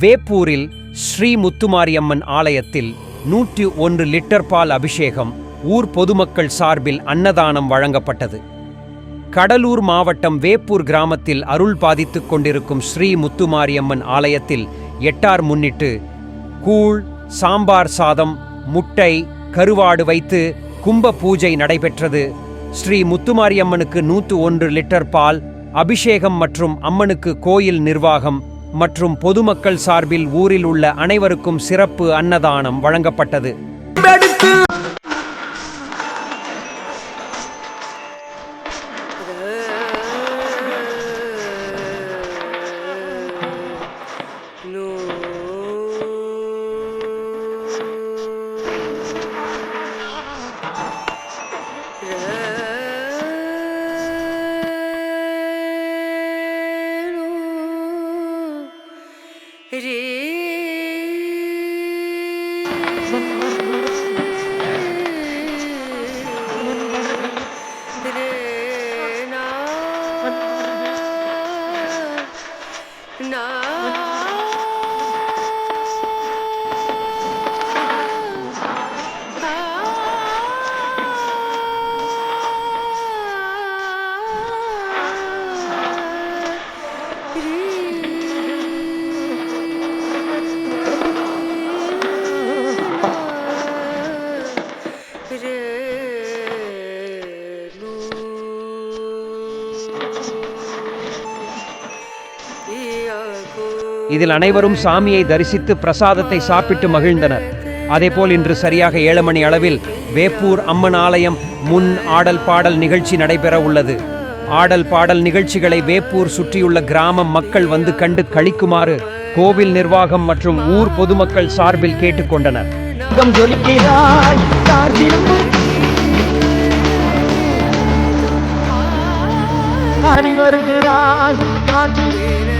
வேப்பூரில் ஸ்ரீ முத்துமாரியம்மன் ஆலயத்தில் நூற்றி ஒன்று லிட்டர் பால் அபிஷேகம் ஊர் பொதுமக்கள் சார்பில் அன்னதானம் வழங்கப்பட்டது. கடலூர் மாவட்டம் வேப்பூர் கிராமத்தில் அருள் பாதித்துக் கொண்டிருக்கும் ஸ்ரீ முத்துமாரியம்மன் ஆலயத்தில் எட்டார் முன்னிட்டு கூழ் சாம்பார் சாதம் முட்டை கருவாடு வைத்து கும்ப பூஜை நடைபெற்றது. ஸ்ரீ முத்துமாரியம்மனுக்கு நூற்று ஒன்று லிட்டர் பால் அபிஷேகம் மற்றும் அம்மனுக்கு கோயில் நிர்வாகம் மற்றும் பொதுமக்கள் சார்பில் ஊரில் உள்ள அனைவருக்கும் சிறப்பு அன்னதானம் வழங்கப்பட்டது. re இதில் அனைவரும் சாமியை தரிசித்து பிரசாதத்தை சாப்பிட்டு மகிழ்ந்தனர். அதேபோல் இன்று சரியாக ஏழு மணி அளவில் வேப்பூர் அம்மன் ஆலயம் முன் ஆடல் பாடல் நிகழ்ச்சி நடைபெற உள்ளது. ஆடல் பாடல் நிகழ்ச்சிகளை வேப்பூர் சுற்றியுள்ள கிராம மக்கள் வந்து கண்டு கழிக்குமாறு கோவில் நிர்வாகம் மற்றும் ஊர் பொதுமக்கள் சார்பில் கேட்டுக்கொண்டனர். கம் ஜொலிக்கிறாய் வருகிறாய்